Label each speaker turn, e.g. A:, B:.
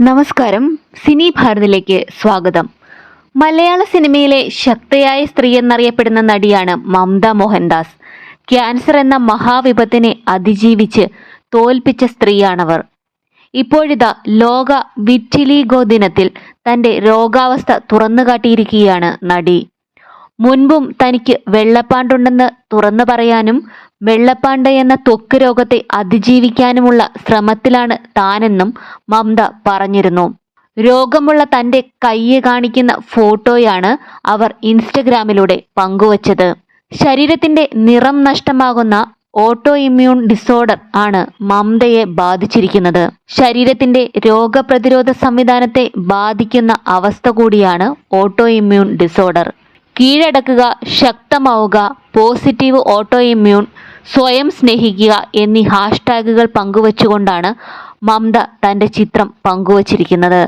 A: നമസ്കാരം. സിനി ഭാരതിലേക്ക് സ്വാഗതം. മലയാള സിനിമയിലെ ശക്തയായ സ്ത്രീ എന്നറിയപ്പെടുന്ന നടിയാണ് മമത മോഹൻദാസ്. ക്യാൻസർ എന്ന മഹാവിപത്തിനെ അതിജീവിച്ച് തോൽപ്പിച്ച സ്ത്രീയാണവർ. ഇപ്പോഴിതാ ലോക വിറ്റിലിഗോ ദിനത്തിൽ തന്റെ രോഗാവസ്ഥ തുറന്നുകാട്ടിയിരിക്കുകയാണ് നടി. മുൻപും തനിക്ക് വെള്ളപ്പാണ്ടുണ്ടെന്ന് തുറന്നു പറയാനും വെള്ളപ്പാണ്ട് എന്ന ത്വക്ക് രോഗത്തെ അതിജീവിക്കാനുമുള്ള ശ്രമത്തിലാണ് താനെന്നും മമത പറഞ്ഞിരുന്നു. രോഗമുള്ള തന്റെ കയ്യെ കാണിക്കുന്ന ഫോട്ടോയാണ് അവർ ഇൻസ്റ്റഗ്രാമിലൂടെ പങ്കുവച്ചത്. ശരീരത്തിന്റെ നിറം നഷ്ടമാകുന്ന ഓട്ടോ ഇമ്മ്യൂൺ ഡിസോർഡർ ആണ് മമതയെ ബാധിച്ചിരിക്കുന്നത്. ശരീരത്തിന്റെ രോഗപ്രതിരോധ സംവിധാനത്തെ ബാധിക്കുന്ന അവസ്ഥ കൂടിയാണ് ഓട്ടോ ഇമ്മ്യൂൺ ഡിസോർഡർ. കീഴടക്കുക ശക്തമാവുക പോസിറ്റീവ് ഓട്ടോ ഇമ്മ്യൂൺ സ്വയം സ്നേഹിക്കുക എന്നീ ഹാഷ്ടാഗുകൾ പങ്കുവച്ചുകൊണ്ടാണ് മമത തന്റെ ചിത്രം പങ്കുവച്ചിരിക്കുന്നത്.